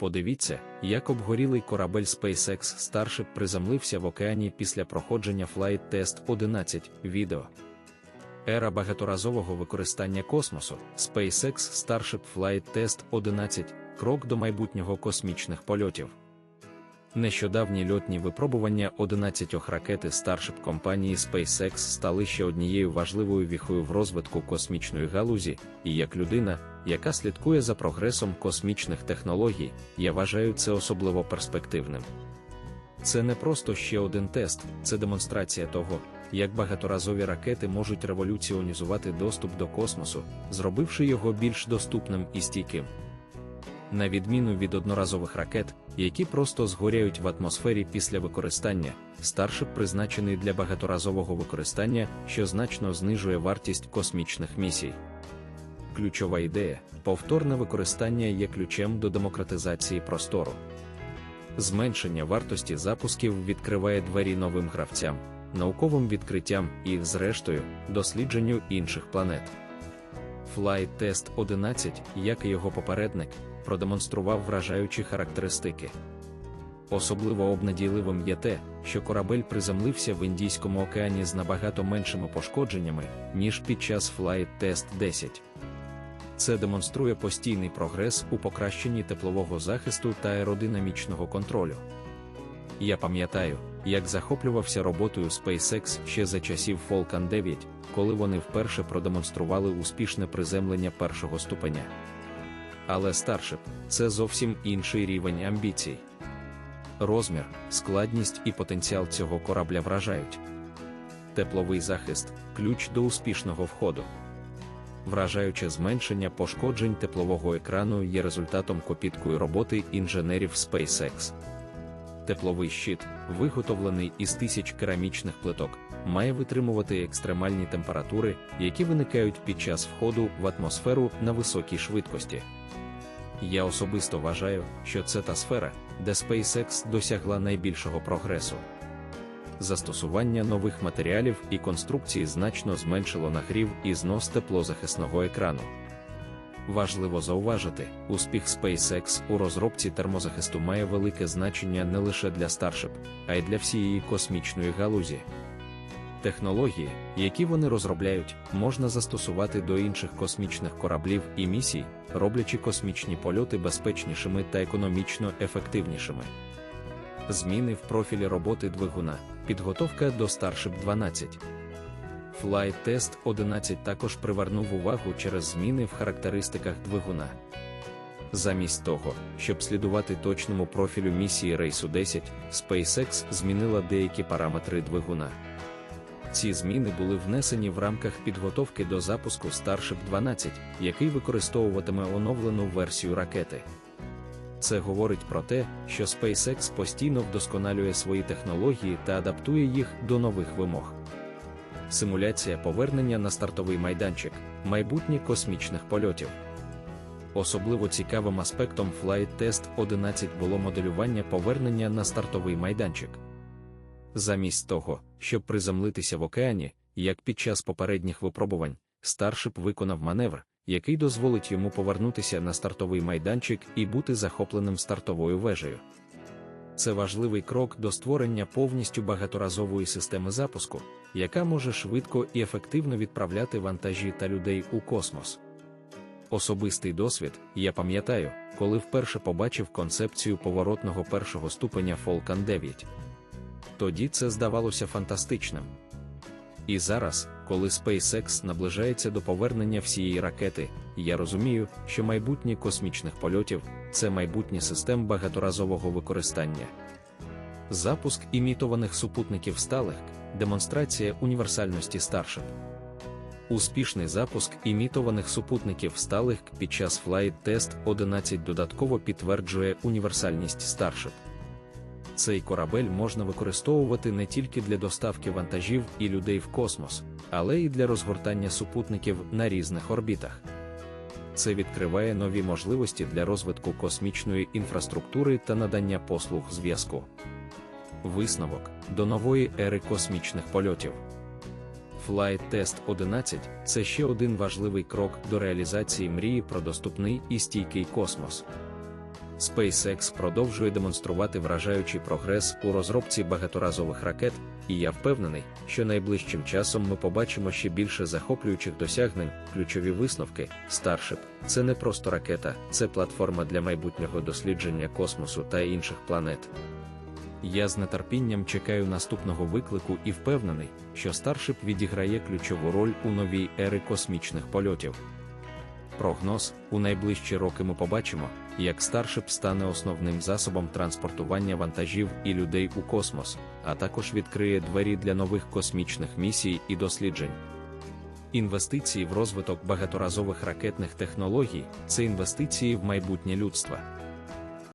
Подивіться, як обгорілий корабель SpaceX Starship приземлився в океані після проходження Flight Test 11 відео. Ера багаторазового використання космосу SpaceX Starship Flight Test 11 крок до майбутнього космічних польотів. Нещодавні льотні випробування 11 ракети Starship компанії SpaceX стали ще однією важливою віхою в розвитку космічної галузі, і як людина, яка слідкує за прогресом космічних технологій, я вважаю це особливо перспективним. Це не просто ще один тест, це демонстрація того, як багаторазові ракети можуть революціонізувати доступ до космосу, зробивши його більш доступним і стійким. На відміну від одноразових ракет, які просто згоряють в атмосфері після використання, Starship призначений для багаторазового використання, що значно знижує вартість космічних місій. Ключова ідея повторне використання є ключем до демократизації простору. Зменшення вартості запусків відкриває двері новим гравцям, науковим відкриттям і, зрештою, дослідженню інших планет. Flight Test 11, як і його попередник, продемонстрував вражаючі характеристики. Особливо обнадійливим є те, що корабель приземлився в Індійському океані з набагато меншими пошкодженнями, ніж під час Flight Test 10. Це демонструє постійний прогрес у покращенні теплового захисту та аеродинамічного контролю. Я пам'ятаю, як захоплювався роботою SpaceX ще за часів Falcon 9, коли вони вперше продемонстрували успішне приземлення першого ступеня. Але Starship – це зовсім інший рівень амбіцій. Розмір, складність і потенціал цього корабля вражають. Тепловий захист ключ до успішного входу. Вражаюче зменшення пошкоджень теплового екрану є результатом копіткої роботи інженерів SpaceX. Тепловий щит, виготовлений із тисяч керамічних плиток, має витримувати екстремальні температури, які виникають під час входу в атмосферу на високій швидкості. Я особисто вважаю, що це та сфера, де SpaceX досягла найбільшого прогресу. Застосування нових матеріалів і конструкцій значно зменшило нагрів і знос теплозахисного екрану. Важливо зауважити, успіх SpaceX у розробці термозахисту має велике значення не лише для Starship, а й для всієї космічної галузі. Технології, які вони розробляють, можна застосувати до інших космічних кораблів і місій, роблячи космічні польоти безпечнішими та економічно ефективнішими. Зміни в профілі роботи двигуна, підготовка до Starship 12. Flight Test 11 також привернув увагу через зміни в характеристиках двигуна. Замість того, щоб слідувати точному профілю місії рейсу 10, SpaceX змінила деякі параметри двигуна. Ці зміни були внесені в рамках підготовки до запуску Starship 12, який використовуватиме оновлену версію ракети. Це говорить про те, що SpaceX постійно вдосконалює свої технології та адаптує їх до нових вимог. Симуляція повернення на стартовий майданчик, майбутнє космічних польотів. Особливо цікавим аспектом Flight Test 11 було моделювання повернення на стартовий майданчик. Замість того, щоб приземлитися в океані, як під час попередніх випробувань, Starship виконав маневр, який дозволить йому повернутися на стартовий майданчик і бути захопленим стартовою вежею. Це важливий крок до створення повністю багаторазової системи запуску, яка може швидко і ефективно відправляти вантажі та людей у космос. Особистий досвід, я пам'ятаю, коли вперше побачив концепцію поворотного першого ступеня Falcon 9 тоді це здавалося фантастичним. І зараз, коли SpaceX наближається до повернення всієї ракети, я розумію, що майбутнє космічних польотів це майбутнє систем багаторазового використання. Запуск імітованих супутників Starlink – демонстрація універсальності Starship. Успішний запуск імітованих супутників Starlink під час Flight Test 11 додатково підтверджує універсальність Starship цей корабель можна використовувати не тільки для доставки вантажів і людей в космос, але й для розгортання супутників на різних орбітах. Це відкриває нові можливості для розвитку космічної інфраструктури та надання послуг зв'язку. Висновок до нової ери космічних польотів. Flight Test 11 це ще один важливий крок до реалізації мрії про доступний і стійкий космос. SpaceX продовжує демонструвати вражаючий прогрес у розробці багаторазових ракет, і я впевнений, що найближчим часом ми побачимо ще більше захоплюючих досягнень, ключові висновки. Starship – це не просто ракета, це платформа для майбутнього дослідження космосу та інших планет. Я з нетерпінням чекаю наступного виклику і впевнений, що Starship відіграє ключову роль у новій ери космічних польотів. Прогноз у найближчі роки ми побачимо, як Starship стане основним засобом транспортування вантажів і людей у космос, а також відкриє двері для нових космічних місій і досліджень. Інвестиції в розвиток багаторазових ракетних технологій це інвестиції в майбутнє людства.